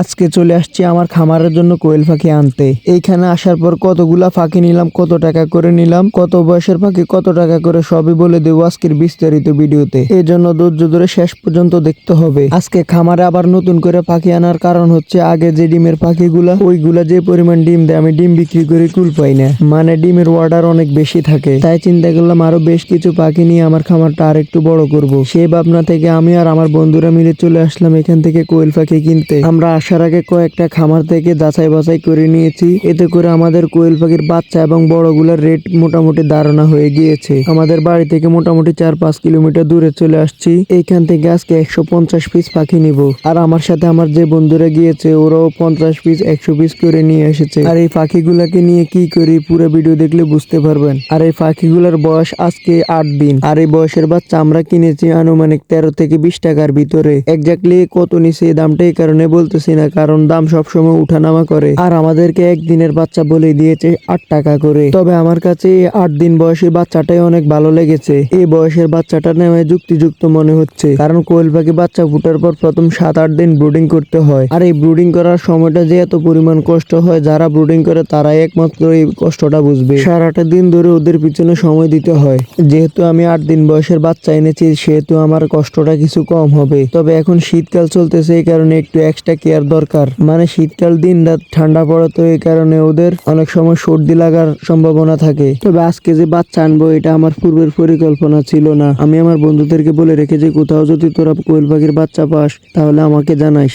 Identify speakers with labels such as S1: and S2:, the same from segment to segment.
S1: আজকে চলে আসছি আমার খামারের জন্য কোয়েল পাখি আনতে। এইখানে আসার পর কতগুলা পাখি নিলাম, কত টাকা করে নিলাম, কত বয়সের পাখি কত টাকা করে সবই বলে দেবো আজকের বিস্তারিত ভিডিওতে। এই জন্য ধৈর্য ধরে শেষ পর্যন্ত দেখতে হবে। আজকে খামারে আবার নতুন করে পাখি আনার কারণ হচ্ছে আগে যে ডিমের পাখিগুলা ওইগুলা যে পরিমাণ ডিম দেয়, আমি ডিম বিক্রি করে কুল পাই না। মানে ডিমের অর্ডার অনেক বেশি থাকে। তাই চিন্তা করলাম আরও বেশ কিছু পাখি নিয়ে আমার খামারটা আর একটু বড় করব। সেই ভাবনা থেকে আমি আর আমার বন্ধুরা মিলে চলে আসলাম এখান থেকে কোয়েল পাখি কিনতে। আমরা আসার আগে কয়েকটা খামার থেকে যাচাই বাছাই করে নিয়েছি। এতে করে আমাদের কোয়েল পাখির বাচ্চা এবং বড়গুলোর রেট মোটামুটি ধারণা হয়ে গিয়েছে। আমাদের বাড়ি থেকে মোটামুটি চার পাঁচ কিলোমিটার দূরে চলে আসছি। এইখান থেকে আজকে একশো পঞ্চাশ পিস পাখি নিব। আর আমার সাথে আমার যে বন্ধুরা গিয়েছে, ওরাও পঞ্চাশ পিস, একশো পিস করে নিয়ে এসেছে। আর এই পাখিগুলাকে নিয়ে কি করি পুরো ভিডিও দেখলে বুঝতে পারবেন। আর এই পাখিগুলোর বয়স আজকে আট দিন। আর এই বয়সের বাচ্চা আমরা কিনেছি আনুমানিক তেরো থেকে বিশ টাকার ভিতরে। এক্স্যাক্টলি কত এই দামটা এই কারণে বলতেছি না, কারণ দাম সবসময় উঠানামা করে। আর আমাদেরকে একদিনের বাচ্চা বলে দিয়েছে আট টাকা করে। তবে আমার কাছে এই আট দিন বয়সী বাচ্চাটাই অনেক ভালো লেগেছে। এই বয়সের বাচ্চাটা নেওয়া যুক্তিযুক্ত মনে হচ্ছে। কারণ কোয়েল পাখি বাচ্চা ফুটার পর প্রথম সাত, আট দিন ব্রুডিং করতে হয়। আর এই ব্রুডিং করার সময়টা যে এত পরিমাণ কষ্ট হয়, যারা ব্রুডিং করে তারাই একমাত্র এই কষ্টটা বুঝবে। সারাটা দিন ধরে ওদের পিছনে সময় দিতে হয়। যেহেতু আমি আট দিন বয়সের বাচ্চা এনেছি, সেহেতু আমার কষ্টটা কিছু কম হবে। তবে এখন শীতকাল চলতেছে, এই কারণে একটু এক্সট্রা কেয়ার দরকার। মানে শীতকাল দিন রাত ঠান্ডা পড়ে তো এই কারণে ওদের অনেক সময় সর্দি লাগার সম্ভাবনা থাকে। তবে আজকে যে বাচ্চা আনব, এটা আমার পূর্বের পরিকল্পনা ছিল না। আমি আমার বন্ধুদেরকে বলে রেখে যে কোথাও যদি তোরা কোয়েল পাখির বাচ্চা পাস, তাহলে আমাকে জানাইস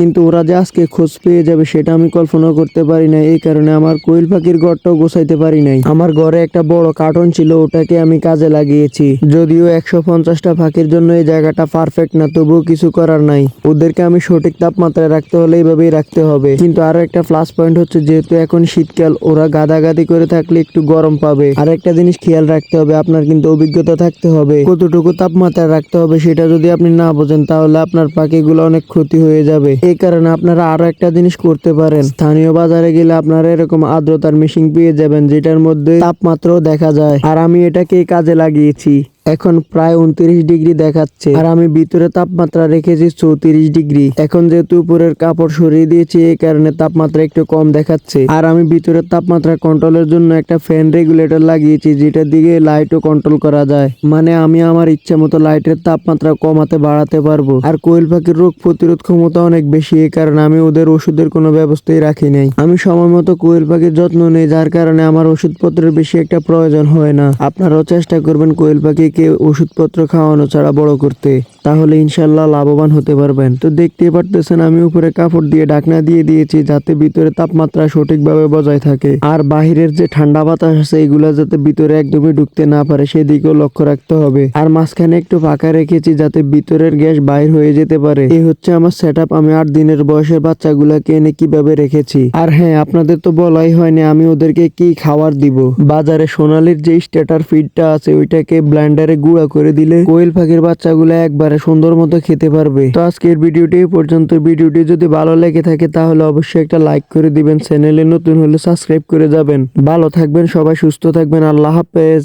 S1: কিন্তু ওরা যে আজকে খোঁজ পেয়ে যাবে সেটা আমি কল্পনা করতে পারি না এই কারণে আমার কোয়েল পাখির ঘরটাও গোছাইতে পারি নাই। আমার ঘরে একটা বড় কার্টন ছিল, ওটাকে আমি কাজে লাগিয়েছি। যদিও একশো পঞ্চাশটা পাখির জন্য এই জায়গাটা পারফেক্ট না, তবুও কিছু করার নাই। ওদেরকে আমি সঠিক তাপমাত্রায় রাখতে হলে এইভাবেই রাখতে হবে। কিন্তু আরও একটা প্লাস পয়েন্ট হচ্ছে, যেহেতু এখন শীতকাল, ওরা গাদাগাদি করে থাকলে একটু গরম পাবে। আর একটা জিনিস খেয়াল রাখতে হবে, আপনার কিন্তু অভিজ্ঞতা থাকতে হবে। কতটুকু তাপমাত্রায় রাখতে হবে সেটা যদি আপনি না বোঝেন, তাহলে আপনার পাখিগুলো অনেক ক্ষতি হয়ে যাবে। এই কারণে আপনারা আরও একটা জিনিস করতে পারেন। স্থানীয় বাজারে গেলে আপনারা এরকম আর্দ্রতার মেশিন পেয়ে যাবেন, যেটার মধ্যে তাপমাত্রাও দেখা যায়। আর আমি এটাকে কাজে লাগিয়েছি। এখন প্রায় উনত্রিশ ডিগ্রি দেখাচ্ছে। আর আমি ভিতরে তাপমাত্রা রেখেছি চৌত্রিশ ডিগ্রি। এখন যেহেতু উপরের কাপড় সরিয়ে দিয়েছি, এই কারণে তাপমাত্রা একটু কম দেখাচ্ছে। আর আমি ভিতরের তাপমাত্রা কন্ট্রোলের জন্য একটা ফ্যান রেগুলেটর লাগিয়েছি যেটার দিকে লাইটও কন্ট্রোল করা যায়। মানে আমি আমার ইচ্ছা মতো লাইটের তাপমাত্রা কমাতে বাড়াতে পারব। আর কোয়েল পাখির রোগ প্রতিরোধ ক্ষমতা অনেক বেশি, এই কারণে আমি ওদের ওষুধের কোনো ব্যবস্থাই রাখি নাই। আমি সময় মতো কোয়েল পাখির যত্ন নেই, যার কারণে আমার ওষুধপত্রের বেশি একটা প্রয়োজন হয় না। আপনারাও চেষ্টা করবেন কোয়েল পাখিকে ওষুধপত্র খাওয়ানো ছাড়া বড় করতে তাহলে ইনশাল্লাহ লাভবান হতে পারবেন। তো দেখতেই পারতেছেন, আমি উপরে কাপড় দিয়ে ঢাকনা দিয়ে দিয়েছি যাতে ভিতরে তাপমাত্রা সঠিকভাবে বজায় থাকে। আর বাহিরের যে ঠান্ডা বাতাস আছে, এগুলা যাতে ভিতরে একদমই ঢুকতে না পারে, সেদিকেও লক্ষ্য রাখতে হবে। আর মাঝখানে একটু ফাঁকা রেখেছি যাতে ভিতরের গ্যাস বাইর হয়ে যেতে পারে। এই হচ্ছে আমার সেট আমি আট দিনের বয়সের বাচ্চাগুলাকে এনে কীভাবে রেখেছি। আর হ্যাঁ আপনাদের তো বলাই হয়নি, আমি ওদেরকে কি খাওয়ার দিব? বাজারে সোনালির যে স্ট্যাটার ফিডটা আছে, ওইটাকে ব্লান্ডারে গুঁড়া করে দিলে কোয়েল পাখির বাচ্চাগুলো একবারে সুন্দর মতো খেতে পারবে। তো আজকের ভিডিওটি পর্যন্ত। ভিডিওটি যদি ভালো লেগে থাকে তাহলে অবশ্যই একটা লাইক করে দিবেন। চ্যানেলে নতুন হলে সাবস্ক্রাইব করে যাবেন। ভালো থাকবেন, সবাই সুস্থ থাকবেন। আল্লাহ হাফেজ।